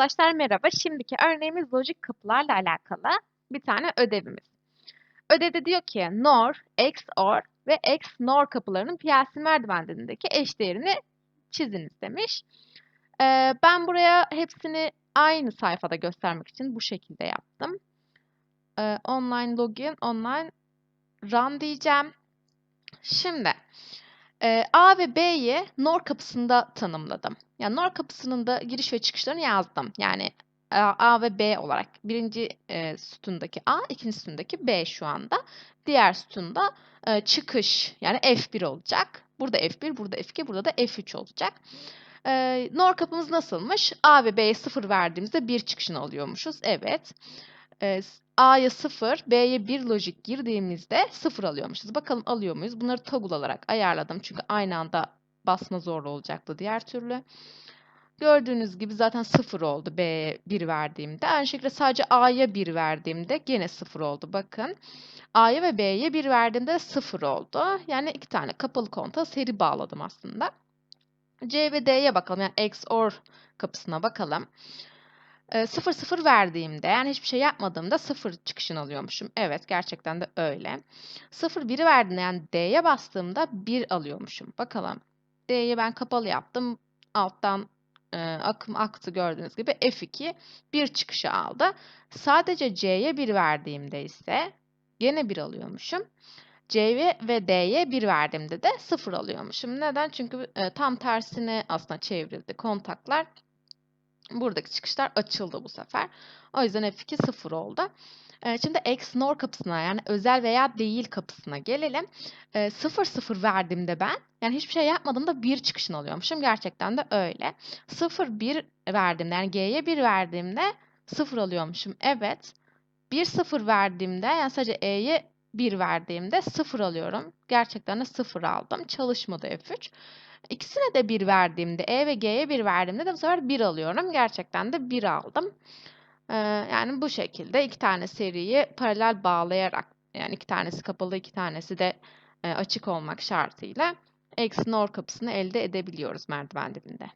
Arkadaşlar merhaba. Şimdiki örneğimiz lojik kapılarla alakalı bir tane ödevimiz. Ödevde diyor ki NOR, XOR ve XNOR kapılarının piyasi merdivenlerindeki eşdeğerini çiziniz demiş. Ee, ben buraya hepsini aynı sayfada göstermek için bu şekilde yaptım. Ee, online login, online run diyeceğim. Şimdi e, A ve B'yi NOR kapısında tanımladım. Yani NOR kapısının da giriş ve çıkışlarını yazdım. Yani e, A ve B olarak birinci e, sütundaki A, ikinci sütundaki B şu anda. Diğer sütunda e, çıkış yani F1 olacak. Burada F1, burada F2, burada da F3 olacak. E, NOR kapımız nasılmış? A ve B'ye 0 verdiğimizde 1 çıkışını alıyormuşuz. Evet. E, A'ya 0, B'ye 1 lojik girdiğimizde 0 alıyormuşuz. Bakalım alıyor muyuz? Bunları toggle olarak ayarladım. Çünkü aynı anda basma zorlu olacaktı diğer türlü. Gördüğünüz gibi zaten 0 oldu B'ye 1 verdiğimde. Aynı şekilde sadece A'ya 1 verdiğimde gene 0 oldu. Bakın. A'ya ve B'ye 1 verdiğimde 0 oldu. Yani iki tane kapalı kontağı seri bağladım aslında. C ve D'ye bakalım. Yani XOR kapısına bakalım. 0 0 verdiğimde yani hiçbir şey yapmadığımda 0 çıkışını alıyormuşum. Evet gerçekten de öyle. 0 1'i verdiğimde yani D'ye bastığımda 1 alıyormuşum. Bakalım. D'ye ben kapalı yaptım. Alttan e, akım aktı gördüğünüz gibi F2 1 çıkışı aldı. Sadece C'ye 1 verdiğimde ise gene 1 alıyormuşum. C'ye ve D'ye 1 verdiğimde de 0 alıyormuşum. Neden? Çünkü e, tam tersine aslında çevrildi kontaklar. Buradaki çıkışlar açıldı bu sefer. O yüzden F2 0 oldu. Ee, şimdi XNOR kapısına yani özel veya değil kapısına gelelim. Ee, 0 0 verdiğimde ben yani hiçbir şey yapmadığımda 1 çıkışını alıyormuşum. Gerçekten de öyle. 0 1 verdiğimde yani G'ye 1 verdiğimde 0 alıyormuşum. Evet. 1 0 verdiğimde yani sadece E'ye 1 verdiğimde 0 alıyorum. Gerçekten de 0 aldım. Çalışmadı F3. İkisine de 1 verdiğimde E ve G'ye 1 verdiğimde de bu sefer 1 alıyorum. Gerçekten de 1 aldım. Ee, yani bu şekilde iki tane seriyi paralel bağlayarak yani iki tanesi kapalı iki tanesi de e, açık olmak şartıyla XNOR kapısını elde edebiliyoruz merdiven dibinde.